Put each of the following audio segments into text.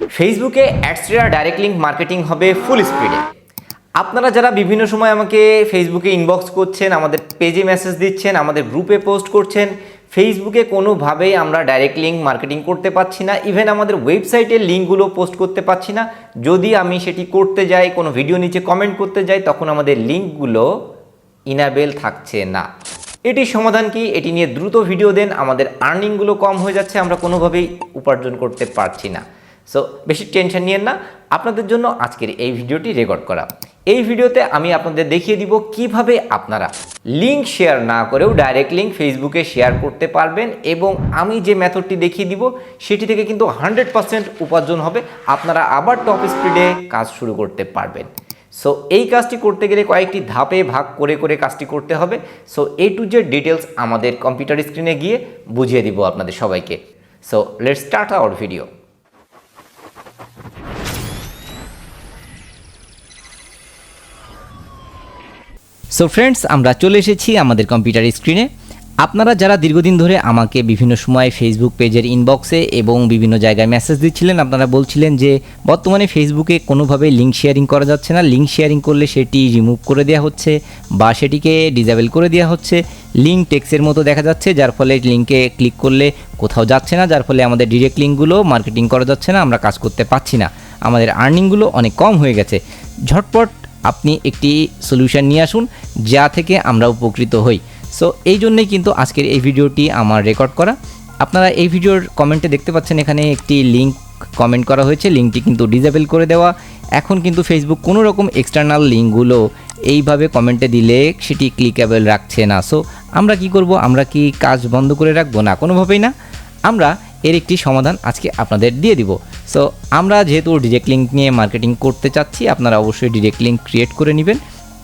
ফেসবুকে অ্যাডসেরা direct link marketing হবে ফুল স্পিডে আপনারা যারা বিভিন্ন সময় আমাকে ফেসবুকে ইনবক্স করছেন, আমাদের পেজে মেসেজ দিচ্ছেন, আমাদের গ্রুপে পোস্ট করছেন ফেসবুকে কোনোভাবেই আমরা ডাইরেক্ট লিঙ্ক মার্কেটিং করতে পারছি না। ইভেন আমাদের ওয়েবসাইটের লিঙ্কগুলো পোস্ট করতে পারছি না। যদি আমি সেটি করতে যাই, কোনো ভিডিও নিচে কমেন্ট করতে যাই, তখন আমাদের লিঙ্কগুলো ইনাবেল থাকছে না। এটির সমাধান কি? এটি নিয়ে দ্রুত ভিডিও দেন। আমাদের আর্নিংগুলো কম হয়ে যাচ্ছে, আমরা কোনোভাবেই উপার্জন করতে পারছি না। সো বেশি টেনশন নিয়েন না। আপনাদের জন্য আজকের এই ভিডিওটি রেকর্ড করা। এই ভিডিওতে আমি আপনাদের দেখিয়ে দিব কীভাবে আপনারা লিঙ্ক শেয়ার না করেও ডাইরেক্ট লিঙ্ক ফেসবুকে শেয়ার করতে পারবেন এবং আমি যে মেথডটি দেখিয়ে দিব, সেটি থেকে কিন্তু হান্ড্রেড পার্সেন্ট উপার্জন হবে। আপনারা আবার টপ স্পিডে কাজ শুরু করতে পারবেন। সো এই কাজটি করতে গেলে কয়েকটি ধাপে ভাগ করে করে কাজটি করতে হবে। So A to Z details আমাদের কম্পিউটার স্ক্রিনে গিয়ে বুঝিয়ে দিব আপনাদের সবাইকে। So let start our video so friends আমরা চলে এসেছি আমাদের কম্পিউটার স্ক্রিনে আপনারা যারা দীর্ঘদিন ধরে আমাকে বিভিন্ন সময় ফেসবুক পেজের ইনবক্সে এবং বিভিন্ন জায়গায় মেসেজ দিচ্ছিলেন, আপনারা বলছিলেন যে, বর্তমানে ফেসবুকে কোনোভাবে লিঙ্ক শেয়ারিং করা যাচ্ছে না। লিঙ্ক শেয়ারিং করলে সেটি রিমুভ করে দেওয়া হচ্ছে বা সেটিকে ডিজেবল করে দেওয়া হচ্ছে। লিঙ্ক টেক্সের মতো দেখা যাচ্ছে, যার ফলে লিঙ্কে ক্লিক করলে কোথাও যাচ্ছে না, যার ফলে আমাদের ডিরেক্ট লিঙ্কগুলো মার্কেটিং করা যাচ্ছে না, আমরা কাজ করতে পারছি না। আমাদের আর্নিংগুলো অনেক কম হয়ে গেছে। ঝটপট আপনি একটি সলিউশন নিয়ে আসুন, যা থেকে আমরা উপকৃত হই। সো এই জন্যই কিন্তু আজকের এই ভিডিওটি আমার রেকর্ড করা। আপনারা এই ভিডিওর কমেন্টে দেখতে পাচ্ছেন এখানে একটি লিঙ্ক কমেন্ট করা হয়েছে। লিঙ্কটি কিন্তু ডিজেবল করে দেওয়া। এখন কিন্তু ফেসবুক কোনো রকম এক্সটার্নাল লিঙ্কগুলো এইভাবে কমেন্টে দিলে সেটি ক্লিকেবল রাখছে না। সো আমরা কি করব? আমরা কি কাজ বন্ধ করে রাখব? না, কোনোভাবেই না। আমরা এর একটি সমাধান আজকে আপনাদের দিয়ে দিব। সো আমরা যেহেতু ডিরেক্ট লিঙ্ক নিয়ে মার্কেটিং করতে চাচ্ছি, আপনারা অবশ্যই ডিরেক্ট লিঙ্ক ক্রিয়েট করে নেবেন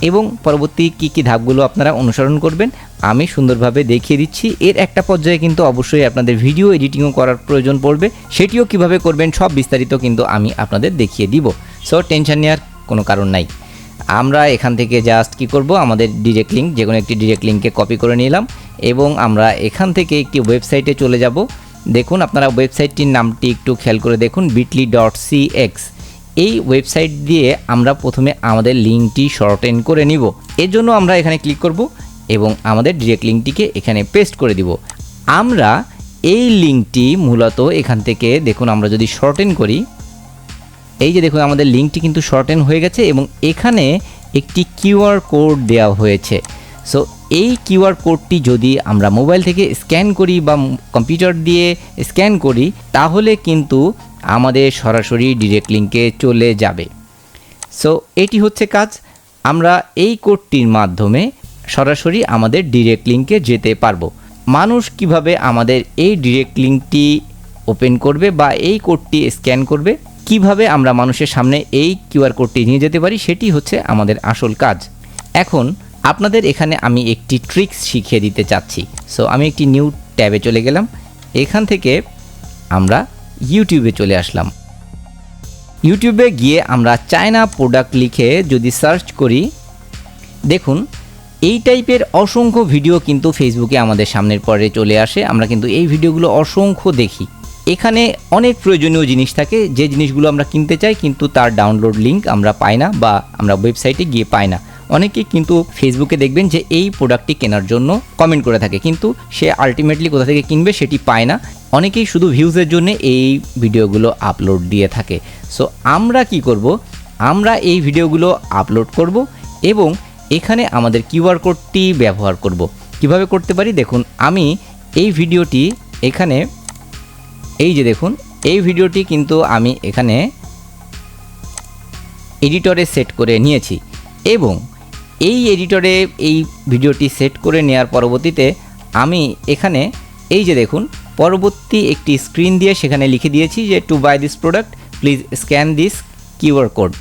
এবং পরবর্তী কী কী ধাপগুলো আপনারা অনুসরণ করবেন, আমি সুন্দরভাবে দেখিয়ে দিচ্ছি। এর একটা পর্যায়ে কিন্তু অবশ্যই আপনাদের ভিডিও এডিটিংও করার প্রয়োজন পড়বে। সেটিও কীভাবে করবেন সব বিস্তারিত কিন্তু আমি আপনাদের দেখিয়ে দিব। সো টেনশন নেওয়ার কোনো কারণ নাই। আমরা এখান থেকে জাস্ট কি করব, আমাদের ডিরেক্ট লিঙ্ক যে কোনো একটি ডিরেক্ট লিঙ্কে কপি করে নিলাম এবং আমরা এখান থেকে একটি ওয়েবসাইটে চলে যাব। দেখুন, আপনারা ওয়েবসাইটটির নামটি একটু খেয়াল করে দেখুন বিটলি ডট সি এক্স এই ওয়েবসাইট দিয়ে আমরা প্রথমে আমাদের লিঙ্কটি শর্টেন করে নিব। এর জন্য আমরা এখানে ক্লিক করব এবং আমাদের ডিরেক্ট লিঙ্কটিকে এখানে পেস্ট করে দিব। আমরা এই লিঙ্কটি মূলত এখান থেকে, দেখুন, আমরা যদি শর্টেন করি, এই যে দেখুন, আমাদের লিঙ্কটি কিন্তু শর্টেন হয়ে গেছে এবং এখানে একটি কিউআর কোড দেওয়া হয়েছে। সো এই কিউআর কোডটি যদি আমরা মোবাইল থেকে স্ক্যান করি বা কম্পিউটার দিয়ে স্ক্যান করি, তাহলে কিন্তু আমাদের সরাসরি ডিরেক্ট লিঙ্কে চলে যাবে। সো এটি হচ্ছে কাজ। আমরা এই কোডটির মাধ্যমে সরাসরি আমাদের ডিরেক্ট লিঙ্কে যেতে পারব। মানুষ কীভাবে আমাদের এই ডিরেক্ট লিঙ্কটি ওপেন করবে বা এই কোডটি স্ক্যান করবে? কীভাবে আমরা মানুষের সামনে এই কিউআর কোডটি নিয়ে যেতে পারি? সেটি হচ্ছে আমাদের আসল কাজ। এখন আপনাদের এখানে আমি একটি ট্রিক্স শিখিয়ে দিতে চাচ্ছি। সো আমি একটি নিউ ট্যাবে চলে গেলাম। এখান থেকে আমরা ইউটিউবে চলে আসলাম। ইউটিউবে গিয়ে আমরা চায়না প্রোডাক্ট লিখে যদি সার্চ করি, দেখুন, এই টাইপের অসংখ্য ভিডিও কিন্তু ফেসবুকে আমাদের সামনের পরে চলে আসে। আমরা কিন্তু এই ভিডিওগুলো অসংখ্য দেখি। এখানে অনেক প্রয়োজনীয় জিনিস থাকে। যে জিনিসগুলো আমরা কিনতে চাই কিন্তু তার ডাউনলোড লিঙ্ক আমরা পাই না বা আমরা ওয়েবসাইটে গিয়ে পাই না। অনেকেই কিন্তু ফেসবুকে দেখবেন যে এই প্রোডাক্টটি কেনার জন্য কমেন্ট করে থাকে, কিন্তু সে আলটিমেটলি কোথা থেকে কিনবে সেটি পায় না। অনেকেই শুধু ভিউজের জন্য এই ভিডিওগুলো আপলোড দিয়ে থাকে। সো আমরা কি করব? আমরা এই ভিডিওগুলো আপলোড করব এবং এখানে আমাদের কিউআর কোডটি ব্যবহার করব। কীভাবে করতে পারি? দেখুন, আমি এই ভিডিওটি এখানে, এই যে দেখুন, এই ভিডিওটি কিন্তু আমি এখানে এডিটরে সেট করে নিয়েছি এবং এই এডিটরে এই ভিডিওটি সেট করে নেওয়ার পরবর্তীতে আমি এখানে এই যে দেখুন, পরবর্তী একটি স্ক্রিন দিয়ে সেখানে লিখে দিয়েছি যে to buy this product please scan this QR code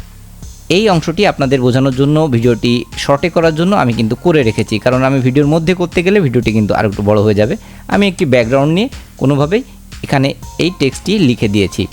এই অংশটি আপনাদের বোঝানোর জন্য, ভিডিওটি শর্টে করার জন্য আমি কিন্তু করে রেখেছি, কারণ আমি ভিডিওর মধ্যে করতে গেলে ভিডিওটি কিন্তু আরও একটু বড় হয়ে যাবে। আমি একটি ব্যাকগ্রাউন্ড নিয়ে কোনোভাবেই এখানে এই টেক্সটটি লিখে দিয়েছি।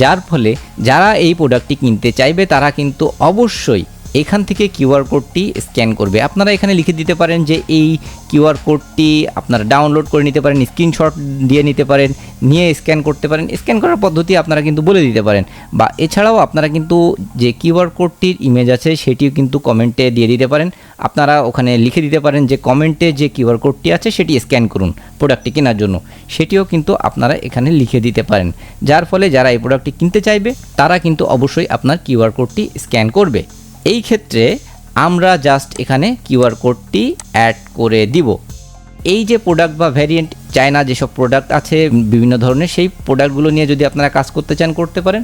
যার ফলে যারা এই প্রোডাক্টটি কিনতে চাইবে, তারা কিন্তু অবশ্যই এখান থেকে কিউআর কোডটি স্ক্যান করবে। আপনারা এখানে লিখে দিতে পারেন যে এই কিউআর কোডটি আপনারা ডাউনলোড করে নিতে পারেন, স্ক্রিনশট দিয়ে নিতে পারেন, নিয়ে স্ক্যান করতে পারেন। স্ক্যান করার পদ্ধতি আপনারা কিন্তু বলে দিতে পারেন। বা এছাড়াও আপনারা কিন্তু যে কিউআর কোডটির ইমেজ আছে সেটিও কিন্তু কমেন্টে দিয়ে দিতে পারেন। আপনারা ওখানে লিখে দিতে পারেন যে কমেন্টে যে কিউআর কোডটি আছে সেটি স্ক্যান করুন প্রোডাক্টটি কেনার জন্য। সেটিও কিন্তু আপনারা এখানে লিখে দিতে পারেন। যার ফলে যারা এই প্রোডাক্টটি কিনতে চাইবে, তারা কিন্তু অবশ্যই আপনার কিউআর কোডটি স্ক্যান করবে। এই ক্ষেত্রে আমরা জাস্ট এখানে কিউআর কোডটি অ্যাড করে দিব। এই যে প্রোডাক্ট বা ভ্যারিয়েন্ট চায়না যেসব প্রোডাক্ট আছে, বিভিন্ন ধরনের, সেই প্রোডাক্টগুলো নিয়ে যদি আপনারা কাজ করতে চান, করতে পারেন।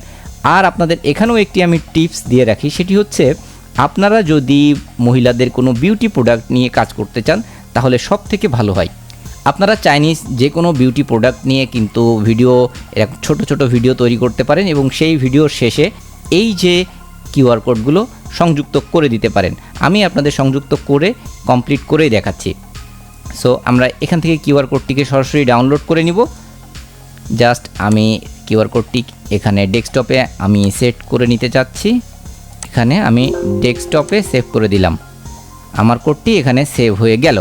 আর আপনাদের এখানেও একটি আমি টিপস দিয়ে রাখি, সেটি হচ্ছে আপনারা যদি মহিলাদের কোনো বিউটি প্রোডাক্ট নিয়ে কাজ করতে চান, তাহলে সব থেকে ভালো হয়। আপনারা চাইনিজ যে কোনো বিউটি প্রোডাক্ট নিয়ে কিন্তু ভিডিও এরকম ছোট ছোট ভিডিও তৈরি করতে পারেন এবং সেই ভিডিওর শেষে এই যে কিউআর কোডগুলো সংযুক্ত করে দিতে পারেন। আমি আপনাদের সংযুক্ত করে কমপ্লিট করেই দেখাচ্ছি। সো আমরা এখান থেকে কিউআর কোডটিকে সরাসরি ডাউনলোড করে নিব। জাস্ট আমি কিউআর কোডটি এখানে ডেস্কটপে আমি সেট করে নিতে চাচ্ছি। এখানে আমি ডেস্কটপে সেভ করে দিলাম। আমার কোডটি এখানে সেভ হয়ে গেল।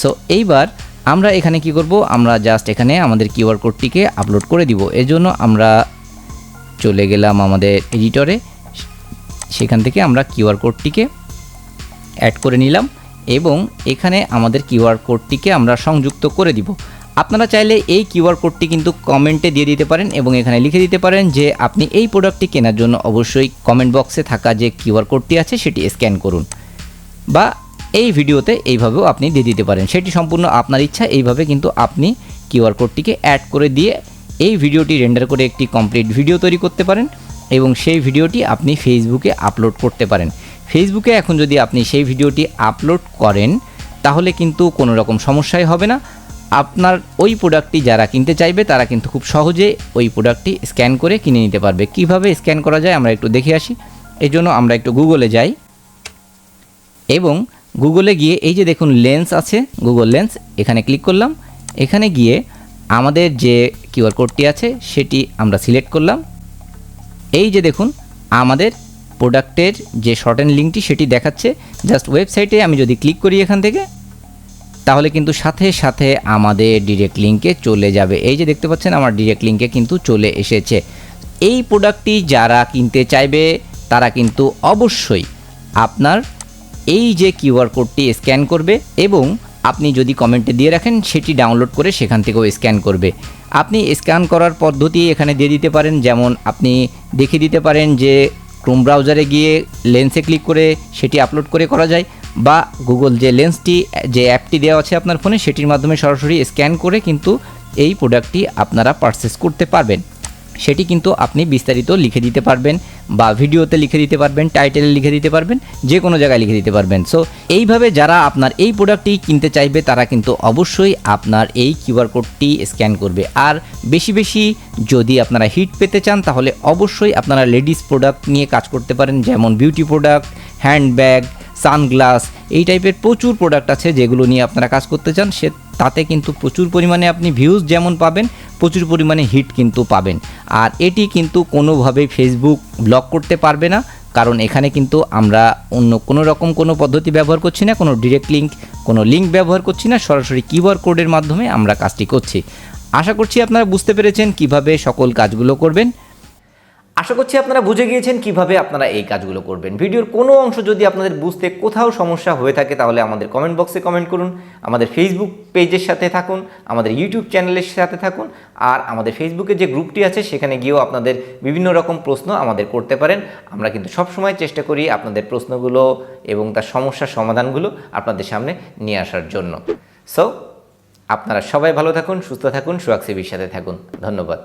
সো এইবার আমরা এখানে কি করব? আমরা জাস্ট এখানে আমাদের কিউআর কোডটিকে আপলোড করে দিব। এর জন্য আমরা চলে গেলাম আমাদের এডিটরে সেখান থেকে আমরা কিউআর কোডটিকে অ্যাড করে নিলাম এবং এখানে আমাদের কিউআর কোডটিকে আমরা সংযুক্ত করে দিব। আপনারা চাইলে এই কিউআর কোডটি কিন্তু কমেন্টে দিয়ে দিতে পারেন এবং এখানে লিখে দিতে পারেন যে আপনি এই প্রোডাক্টটি কেনার জন্য অবশ্যই কমেন্ট বক্সে থাকা যে কিউআর কোডটি আছে সেটি স্ক্যান করুন বা এই ভিডিওতে এইভাবেও আপনি দিয়ে দিতে পারেন। সেটি সম্পূর্ণ আপনার ইচ্ছা, এইভাবে কিন্তু আপনি কিউআর কোডটিকে অ্যাড করে দিয়ে এই ভিডিওটি রেন্ডার করে একটি কমপ্লিট ভিডিও তৈরি করতে পারেন। এবং সেই ভিডিওটি আপনি ফেসবুকে আপলোড করতে পারেন। ফেসবুকে এখন যদি আপনি সেই ভিডিওটি আপলোড করেন, তাহলে কিন্তু কোনো রকম সমস্যাই হবে না। আপনার ওই প্রোডাক্টটি যারা কিনতে চাইবে, তারা কিন্তু খুব সহজে ওই প্রোডাক্টটি স্ক্যান করে কিনে নিতে পারবে। কীভাবে স্ক্যান করা যায় আমরা একটু দেখে আসি। এই জন্য আমরা একটু গুগলে যাই। এবং গুগলে গিয়ে এই যে দেখুন লেন্স আছে গুগল লেন্স এখানে ক্লিক করলাম। এখানে গিয়ে আমাদের যে কিউআর কোডটি আছে, সেটি আমরা সিলেক্ট করলাম। এই যে দেখুন, আমাদের প্রোডাক্টের যে শর্টেন লিঙ্কটি সেটি দেখাচ্ছে। জাস্ট ওয়েবসাইটে আমি যদি ক্লিক করি এখান থেকে, তাহলে কিন্তু সাথে সাথে আমাদের ডিরেক্ট লিঙ্কে চলে যাবে। এই যে দেখতে পাচ্ছেন, আমার ডিরেক্ট লিঙ্কে কিন্তু চলে এসেছে। এই প্রোডাক্টটি যারা কিনতে চাইবে, তারা কিন্তু অবশ্যই আপনার এই যে কিউআর কোডটি স্ক্যান করবে এবং আপনি যদি কমেন্টে দিয়ে রাখেন, সেটি ডাউনলোড করে সেখান থেকেও স্ক্যান করবে। আপনি স্ক্যান করার পদ্ধতি এখানে দিয়ে দিতে পারেন। যেমন আপনি দেখিয়ে দিতে পারেন যে ক্রোম ব্রাউজারে গিয়ে লেন্সে ক্লিক করে সেটি আপলোড করে করা যায় বা গুগল যে লেন্সটি যে অ্যাপটি দেওয়া আছে আপনার ফোনে সেটির মাধ্যমে সরাসরি স্ক্যান করে কিন্তু এই প্রোডাক্টটি আপনারা পারচেস করতে পারবেন। সেটি কিন্তু আপনি বিস্তারিত লিখে দিতে পারবেন বা ভিডিওতে লিখে দিতে পারবেন, টাইটেলে লিখে দিতে পারবেন, যে কোনো জায়গায় লিখে দিতে পারবেন। সো এইভাবে যারা আপনার এই প্রোডাক্টটি কিনতে চাইবে, তারা কিন্তু অবশ্যই আপনার এই কিউআর কোডটি স্ক্যান করবে। আর বেশি বেশি যদি আপনারা হিট পেতে চান, তাহলে অবশ্যই আপনারা লেডিস প্রোডাক্ট নিয়ে কাজ করতে পারেন, যেমন বিউটি প্রোডাক্ট হ্যান্ডব্যাগ সানগ্লাস এই টাইপের প্রচুর প্রোডাক্ট আছে যেগুলো নিয়ে আপনারা কাজ করতে চান। সে, তাতে কিন্তু প্রচুর পরিমাণে আপনি ভিউজ যেমন পাবেন প্রচুর পরিমাণে হিট কিন্তু পাবেন। আর এটি কিন্তু কোনোভাবে ফেসবুক ব্লক করতে পারবে না, কারণ এখানে কিন্তু আমরা অন্য কোনো রকম কোনো পদ্ধতি ব্যবহার করছি না, কোনো ডিরেক্ট লিঙ্ক কোনো লিঙ্ক ব্যবহার করছি না, সরাসরি কিউআর কোডের মাধ্যমে আমরা কাজটি করছি। আশা করছি আপনারা বুঝতে পেরেছেন কীভাবে সকল কাজগুলো করবেন। আশা করছি আপনারা বুঝে গিয়েছেন কীভাবে আপনারা এই কাজগুলো করবেন। ভিডিওর কোনো অংশ যদি আপনাদের বুঝতে কোথাও সমস্যা হয়ে থাকে, তাহলে আমাদের কমেন্ট বক্সে কমেন্ট করুন, আমাদের ফেসবুক পেজের সাথে থাকুন, আমাদের ইউটিউব চ্যানেলের সাথে থাকুন, আর আমাদের ফেসবুকে যে গ্রুপটি আছে, সেখানে গিয়েও আপনাদের বিভিন্ন রকম প্রশ্ন আমাদের করতে পারেন। আমরা কিন্তু সবসময় চেষ্টা করি আপনাদের প্রশ্নগুলো এবং তার সমস্যার সমাধানগুলো আপনাদের সামনে নিয়ে আসার জন্য। সো আপনারা সবাই ভালো থাকুন, সুস্থ থাকুন সুয়াক্সিবির সাথে থাকুন। ধন্যবাদ।